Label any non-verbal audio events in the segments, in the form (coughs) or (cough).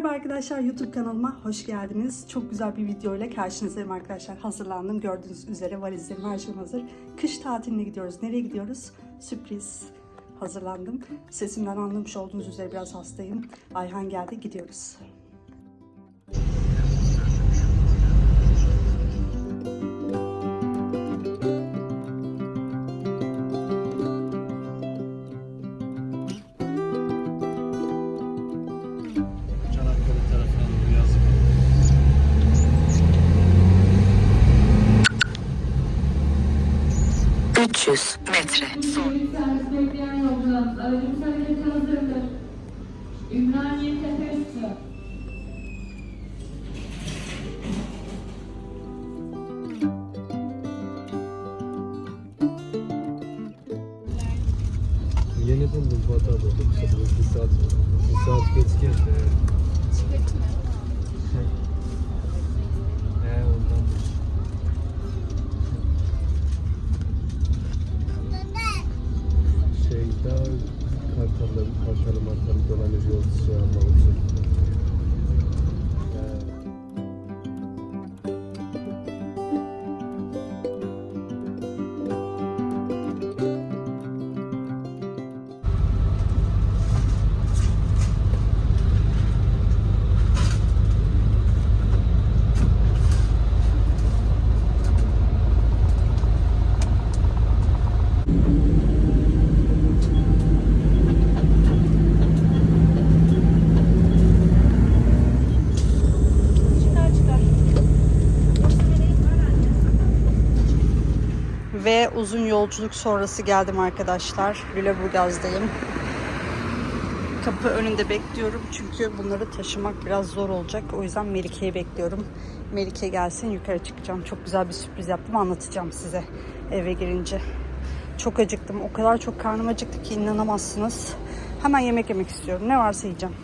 Merhaba arkadaşlar YouTube kanalıma hoş geldiniz. Çok güzel bir video ile karşınızdayım arkadaşlar. Hazırlandım. Gördüğünüz üzere valizlerim her şeyim hazır. Kış tatiline gidiyoruz. Nereye gidiyoruz? Sürpriz. Hazırlandım. Sesimden anlamış olduğunuz üzere biraz hastayım. Ayhan geldi. Gidiyoruz. 300 metre. Hazırdır. Ümraniye Tepeüstü. Uzun yolculuk sonrası geldim arkadaşlar. Lüleburgaz'dayım. Kapı önünde bekliyorum çünkü bunları taşımak biraz zor olacak. O yüzden Melike'yi bekliyorum. Melike gelsin yukarı çıkacağım. Çok güzel bir sürpriz yaptım anlatacağım size eve girince. Çok acıktım. O kadar çok karnım acıktı ki inanamazsınız. Hemen yemek yemek istiyorum. Ne varsa yiyeceğim.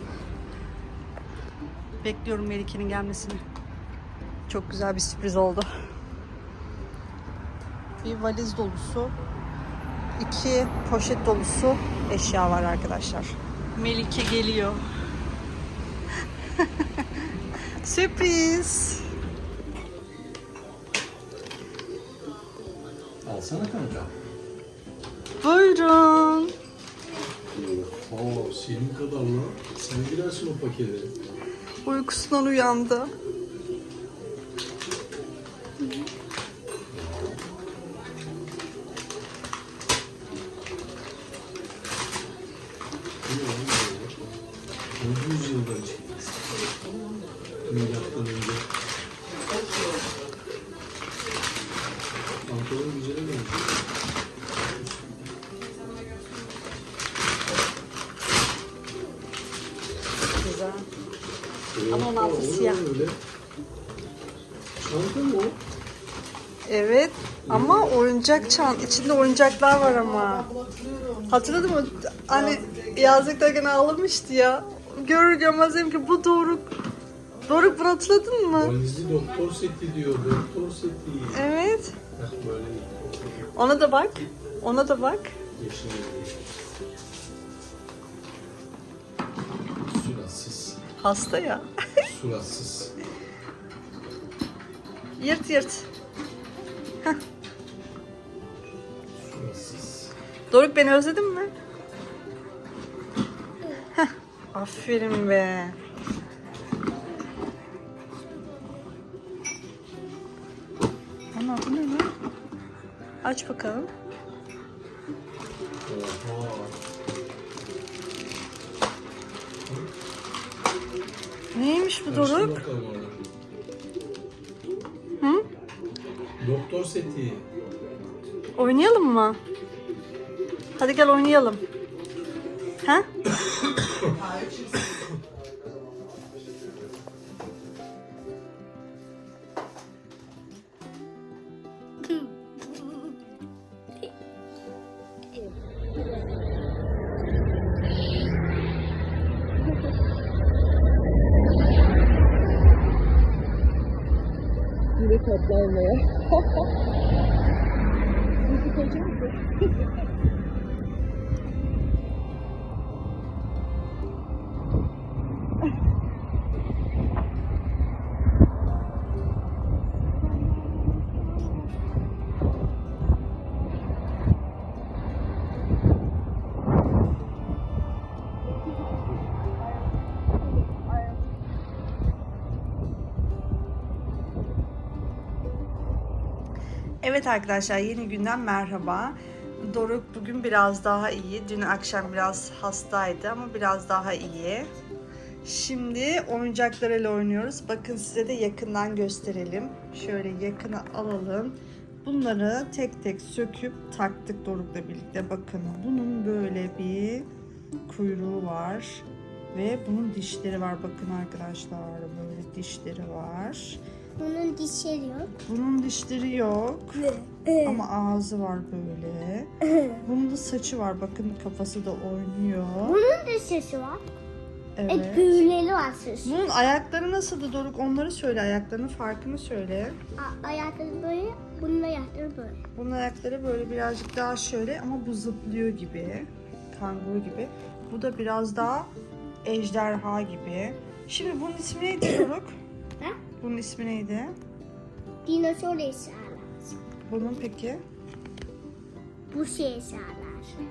Bekliyorum Melike'nin gelmesini. Çok güzel bir sürpriz oldu. Bir valiz dolusu, iki poşet dolusu eşya var arkadaşlar. Melike geliyor. (laughs) Sürpriz. Alsana kanka. Buyurun. Oo, senin kadar mı? Sen girersin o paketi. Uykusundan uyandı. Bu yüzyıldan çıkmış. Milattan önce. Pantolon güzel benziyor. Güzel. Ama onun altı siyah. öyle? Çanta mı o? Evet ama oyuncak çant. içinde oyuncaklar var ama. Hatırladın mı? Hani yazlıktayken ağlamıştı ya. Görür görmez dedim ki bu Doruk. Doruk bunu hatırladın mı? Valizli doktor seti diyor. Doktor seti. Evet. Bak böyle Ona da bak. Ona da bak. yeşil. Suratsız. Hasta ya. Suratsız. yırt yırt. Suratsız. Doruk beni özledin mi? Heh, Aferin be. Ana bu ne lan? Aç bakalım. Neymiş bu Doruk? Hı? Doktor seti. Oynayalım mı? Hadi gel oynayalım. Ha? (coughs) Evet arkadaşlar yeni günden merhaba. Doruk bugün biraz daha iyi. Dün akşam biraz hastaydı ama biraz daha iyi. Şimdi oyuncaklarıyla oynuyoruz. Bakın size de yakından gösterelim. Şöyle yakına alalım. Bunları tek tek söküp taktık Doruk'la birlikte. Bakın bunun böyle bir kuyruğu var. Ve bunun dişleri var. Bakın arkadaşlar böyle dişleri var. Bunun dişleri yok. Bunun dişleri yok. Ama ağzı var böyle. Bunun da saçı var. Bakın kafası da oynuyor. Bunun da sesi var. Evet. Evet. büyüleri var sesi. Bunun ayakları nasıldı Doruk? Onları söyle. Ayaklarının farkını söyle. A- Ayakları böyle, bunun ayakları böyle. Bunun ayakları böyle birazcık daha şöyle ama bu zıplıyor gibi. Kanguru gibi. Bu da biraz daha ejderha gibi. Şimdi bunun ismi neydi Doruk? Ha? Bunun ismi neydi? Dinozor eşyalar. Bunun peki? Bu şey eşyalar.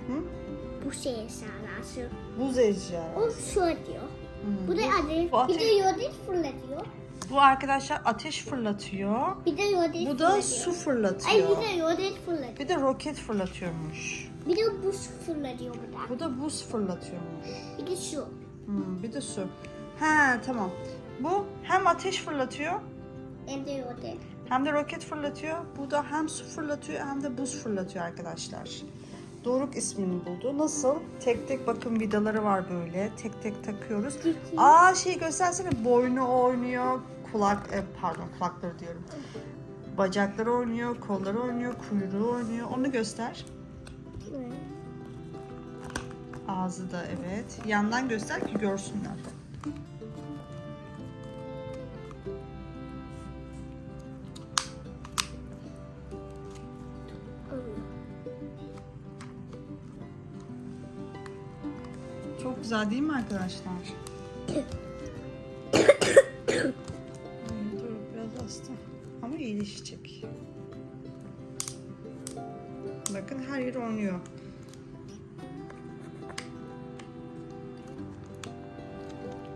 Hı? Bu şey eşyalar. Buz ejderha. O şu diyor. Bu da adı. Bu ateş- Bir de yodit fırlatıyor. Bu arkadaşlar ateş fırlatıyor. Bir de yodit Bu da fırlatıyor. su Ay fırlatıyor. bir de yodit fırlatıyor. Bir de roket fırlatıyormuş. Bir de buz fırlatıyor bu da. Bu da buz fırlatıyormuş. Bir de şu. Hmm, bir de su. He tamam. Bu hem ateş fırlatıyor Hem de yodit. hem de roket fırlatıyor. Bu da hem su fırlatıyor hem de buz fırlatıyor arkadaşlar. Doruk ismini buldu. Nasıl? Tek tek bakın vidaları var böyle. Tek tek takıyoruz. Aa şey göstersene boynu oynuyor. Kulak e, pardon kulakları diyorum. Bacakları oynuyor, kolları oynuyor, kuyruğu oynuyor. Onu göster. Ağzı da evet. Yandan göster ki görsünler. Çok güzel değil mi arkadaşlar? Dur biraz hasta. Ama iyileşecek. Bakın her yer oynuyor.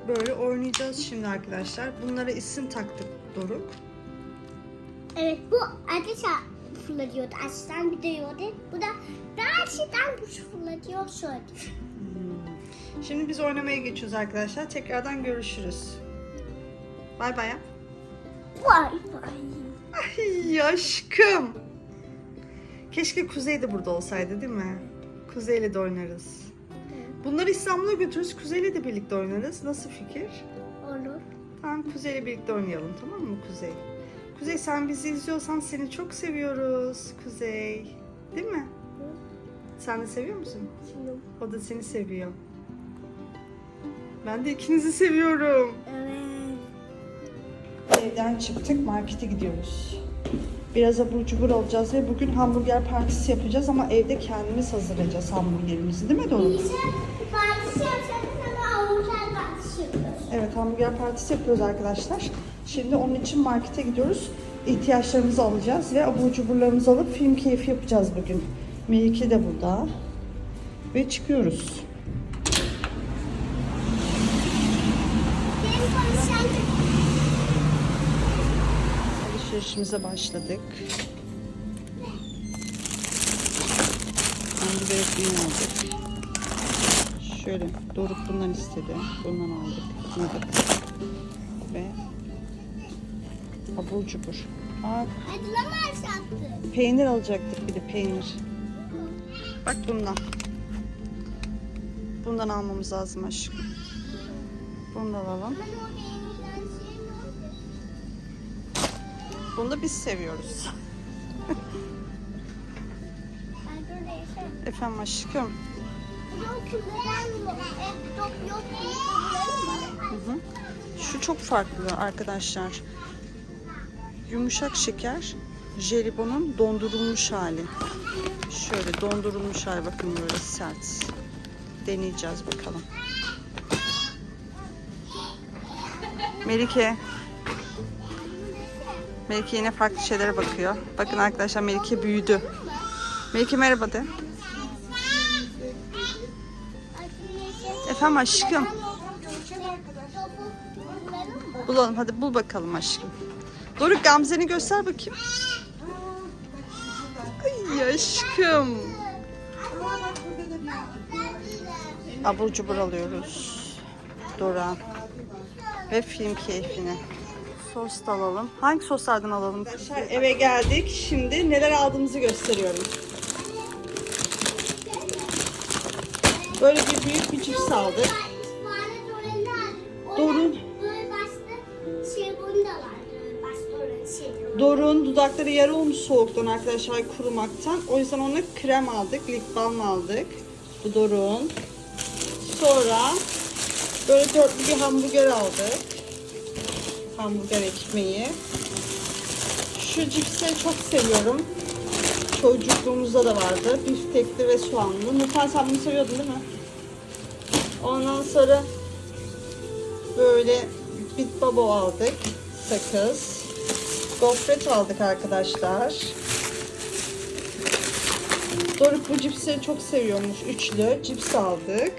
Böyle oynayacağız şimdi arkadaşlar. Bunlara isim taktık Doruk. Evet bu ateş fırlatıyordu. De yodit. Bu da aşağıdan buz fırlatıyor. Şöyle. (laughs) Şimdi biz oynamaya geçiyoruz arkadaşlar. Tekrardan görüşürüz. Bay bay. Vay vay. Ay aşkım. Keşke Kuzey de burada olsaydı değil mi? Kuzey'le de oynarız. Bunları İstanbul'a götürürüz. Kuzey'le de birlikte oynarız. Nasıl fikir? Olur. Tamam Kuzey'le birlikte oynayalım tamam mı Kuzey? Kuzey sen bizi izliyorsan seni çok seviyoruz Kuzey. Değil mi? Sen de seviyor musun? Şimdi. O da seni seviyor. Ben de ikinizi seviyorum. Evet. Evden çıktık markete gidiyoruz. Biraz abur cubur alacağız ve bugün hamburger partisi yapacağız ama evde kendimiz hazırlayacağız hamburgerimizi değil mi Doruk? Bize partisi yapacaksın ama avuçlar partisi yapıyoruz. Evet hamburger partisi yapıyoruz arkadaşlar. Şimdi onun için markete gidiyoruz. İhtiyaçlarımızı alacağız ve abur cuburlarımızı alıp film keyfi yapacağız bugün. Melike de burada. Ve çıkıyoruz. Benim konuşan Alışverişimize başladık. Hamburger ekmeği aldık. Şöyle Doruk bundan istedi. Bundan aldık. Yedik. Ve abur cubur. Aa, peynir alacaktık bir de peynir. Bak bundan. Bundan almamız lazım aşkım. Bunu da alalım. Bunu da biz seviyoruz. (laughs) Efendim aşkım. Hı. Şu çok farklı arkadaşlar. Yumuşak şeker, jelibonun dondurulmuş hali. Şöyle dondurulmuş hali bakın böyle sert. Deneyeceğiz bakalım. Melike. Melike yine farklı şeylere bakıyor. Bakın arkadaşlar Melike büyüdü. Melike merhaba de. Efendim aşkım. Bulalım hadi bul bakalım aşkım. Doruk Gamze'ni göster bakayım. Ay aşkım. Abur cubur alıyoruz. Dora. Ve film keyfine. Sos da alalım. Hangi soslardan alalım? Arkadaşlar eve geldik. Şimdi neler aldığımızı gösteriyorum. Böyle bir büyük bir cips aldık. Dorun. Doruk'un dudakları yarı olmuş soğuktan arkadaşlar kurumaktan. O yüzden ona krem aldık, lip balm aldık. Bu Doruk'un. Sonra böyle dörtlü bir hamburger aldık. Hamburger ekmeği. Şu cipsleri çok seviyorum. Çocukluğumuzda da vardı. Biftekli ve soğanlı. Nurten sen bunu seviyordun değil mi? Ondan sonra böyle Bit Babo aldık. Sakız. Gofret aldık arkadaşlar. Doruk bu cipsleri çok seviyormuş. Üçlü cips aldık.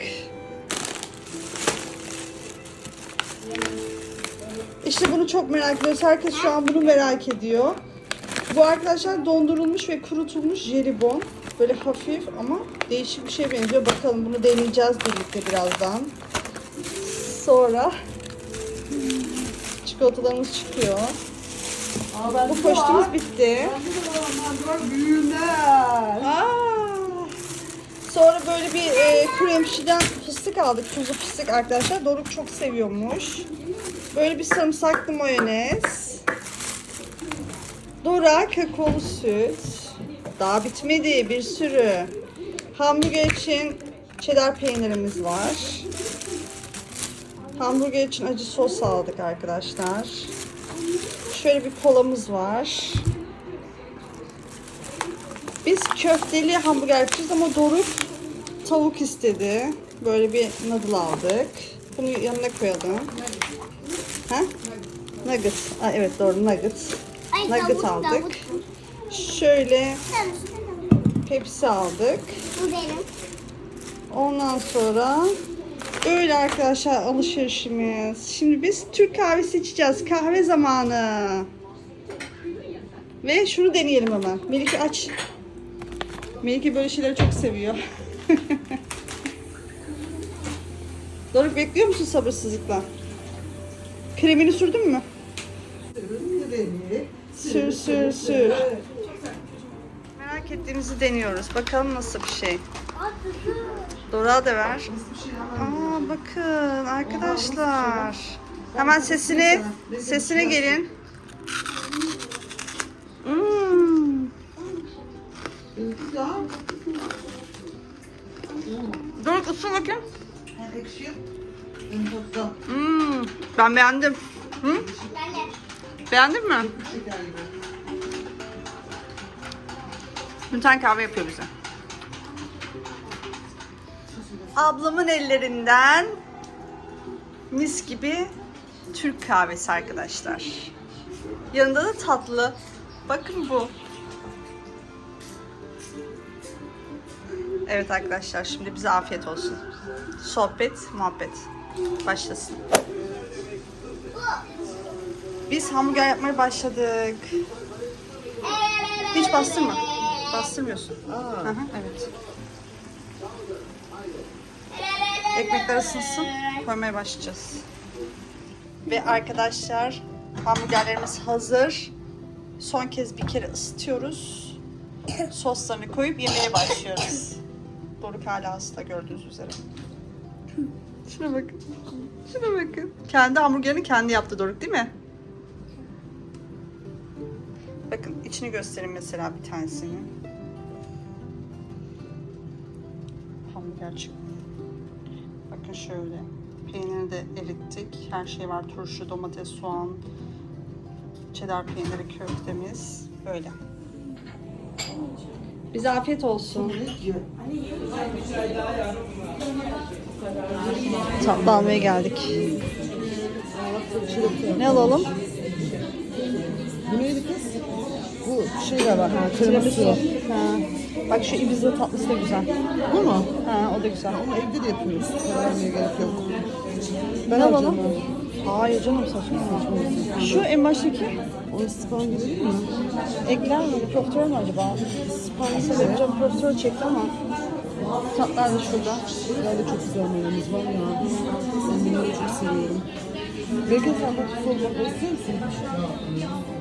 Bunu çok merak ediyoruz. Herkes şu an bunu merak ediyor. Bu arkadaşlar dondurulmuş ve kurutulmuş jelibon. Böyle hafif ama değişik bir şey benziyor. Bakalım bunu deneyeceğiz birlikte birazdan. Sonra çikolatalarımız çıkıyor. Bu poşetimiz bitti. Aa. Sonra böyle bir e, kremşiden fıstık aldık. Tuzlu fıstık arkadaşlar. Doruk çok seviyormuş. Böyle bir sarımsaklı mayonez. Dora kakaolu süt. Daha bitmedi bir sürü. Hamburger için cheddar peynirimiz var. Hamburger için acı sos aldık arkadaşlar. Şöyle bir kolamız var. Biz köfteli hamburger yapacağız ama Doruk tavuk istedi. Böyle bir noodle aldık. Bunu yanına koyalım. Ha? Nugget. Aa, evet doğru nugget. Ay, Nugget aldık. Şöyle. Pepsi aldık. Bu benim. Ondan sonra böyle arkadaşlar alışverişimiz. Şimdi biz Türk kahvesi içeceğiz. Kahve zamanı. Ve şunu deneyelim hemen. Melike aç. Melike böyle şeyleri çok seviyor. (laughs) Doruk bekliyor musun sabırsızlıkla? Kremini sürdün mü? Sür sür sür. Merak ettiğimizi deniyoruz. Bakalım nasıl bir şey. Dora da ver. Aa bakın arkadaşlar. Hemen sesini sesine gelin. Hmm. Doruk ısır bakayım. Hmm. Ben beğendim. Hı? Beğendin mi? Nurten kahve yapıyor bize. Ablamın ellerinden mis gibi Türk kahvesi arkadaşlar. Yanında da tatlı. Bakın bu. Evet arkadaşlar şimdi bize afiyet olsun. Sohbet, muhabbet başlasın. Biz hamburger yapmaya başladık. Hiç bastırma. Bastırmıyorsun. Hı, evet. Ekmekler ısınsın. Koymaya başlayacağız. Ve arkadaşlar hamburgerlerimiz hazır. Son kez bir kere ısıtıyoruz. Soslarını koyup yemeye başlıyoruz. Doruk hala hasta gördüğünüz üzere. Şuna bakın. Şuna bakın. Kendi hamburgerini kendi yaptı Doruk değil mi? Bakın içini göstereyim mesela bir tanesini. Hamburger çıktı. Bakın şöyle. Peyniri de erittik. Her şey var. Turşu, domates, soğan, cheddar peyniri, köftemiz. Böyle. Bize afiyet olsun. Tatlı almaya geldik. Ne alalım? Bu neydi kız? Bu şey galiba, ha, tiramisu. Ha. Bak şu Ibiza tatlısı da güzel. Bu mu? Ha, o da güzel. Onu evde de yapıyoruz. Vermeye gerek yok. Ne alalım? Hayır canım saçma. Şu en baştaki O span gibi değil mi? ekler mi? Profiterol mu acaba? Spansa yapacağım profiterol çekti ama tatlar da şurada. Böyle çok güzel meyvemiz var ya. Ben bunları çok seviyorum. Belki sen bak sormak istiyor musun?